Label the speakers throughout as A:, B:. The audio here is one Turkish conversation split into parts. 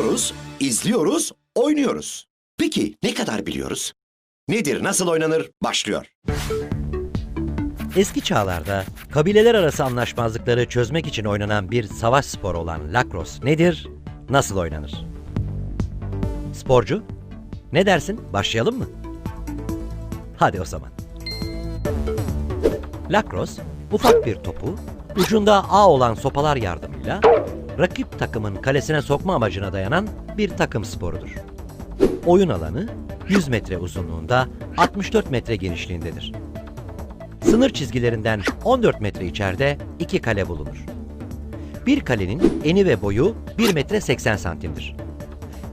A: duyuyoruz, izliyoruz, oynuyoruz. Peki ne kadar biliyoruz? Nedir, nasıl oynanır? Başlıyor.
B: Eski çağlarda kabileler arası anlaşmazlıkları çözmek için oynanan bir savaş sporu olan lakros nedir, nasıl oynanır? Sporcu, ne dersin? Başlayalım mı? Hadi o zaman. Lakros, ufak bir topu ucunda ağ olan sopalar yardımıyla rakip takımın kalesine sokma amacına dayanan bir takım sporudur. Oyun alanı 100 metre uzunluğunda 64 metre genişliğindedir. Sınır çizgilerinden 14 metre içeride iki kale bulunur. Bir kalenin eni ve boyu 1 metre 80 santimdir.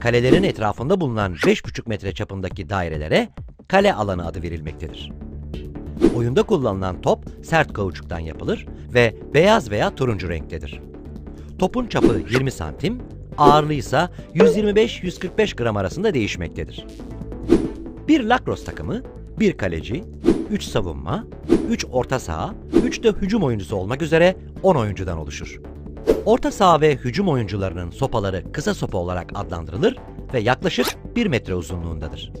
B: Kalelerin etrafında bulunan 5,5 metre çapındaki dairelere kale alanı adı verilmektedir. Oyunda kullanılan top sert kauçuktan yapılır ve beyaz veya turuncu renktedir. Topun çapı 20 santim, ağırlığı ise 125-145 gram arasında değişmektedir. Bir lakros takımı, bir kaleci, 3 savunma, 3 orta saha, 3 de hücum oyuncusu olmak üzere 10 oyuncudan oluşur. Orta saha ve hücum oyuncularının sopaları kısa sopa olarak adlandırılır ve yaklaşık 1 metre uzunluğundadır.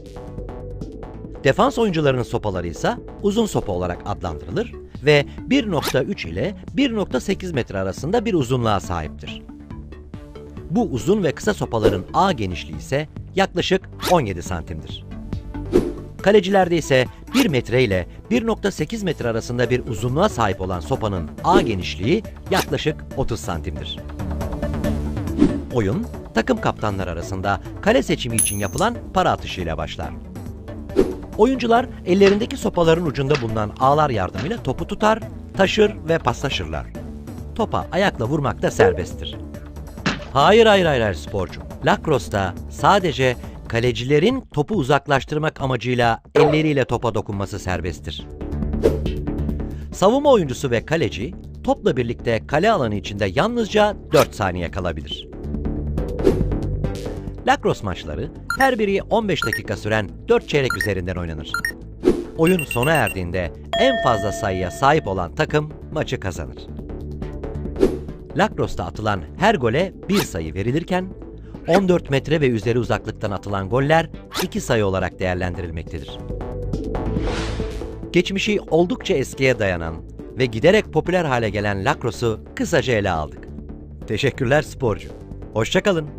B: Defans oyuncularının sopaları ise uzun sopa olarak adlandırılır ve 1.3 ile 1.8 metre arasında bir uzunluğa sahiptir. Bu uzun ve kısa sopaların ağ genişliği ise yaklaşık 17 santimdir. Kalecilerde ise 1 metre ile 1.8 metre arasında bir uzunluğa sahip olan sopanın ağ genişliği yaklaşık 30 santimdir. Oyun, takım kaptanlar arasında kale seçimi için yapılan para atışıyla başlar. Oyuncular ellerindeki sopaların ucunda bulunan ağlar yardımıyla topu tutar, taşır ve paslaşırlar. Topa ayakla vurmak da serbesttir. Hayır hayır hayır, hayır sporcu. Lacrosse'da sadece kalecilerin topu uzaklaştırmak amacıyla elleriyle topa dokunması serbesttir. Savunma oyuncusu ve kaleci topla birlikte kale alanı içinde yalnızca 4 saniye kalabilir. Lacrosse maçları her biri 15 dakika süren 4 çeyrek üzerinden oynanır. Oyun sona erdiğinde en fazla sayıya sahip olan takım maçı kazanır. Lacrosse'da atılan her gole bir sayı verilirken 14 metre ve üzeri uzaklıktan atılan goller 2 sayı olarak değerlendirilmektedir. Geçmişi oldukça eskiye dayanan ve giderek popüler hale gelen Lacrosse'u kısaca ele aldık. Teşekkürler sporcu. Hoşçakalın.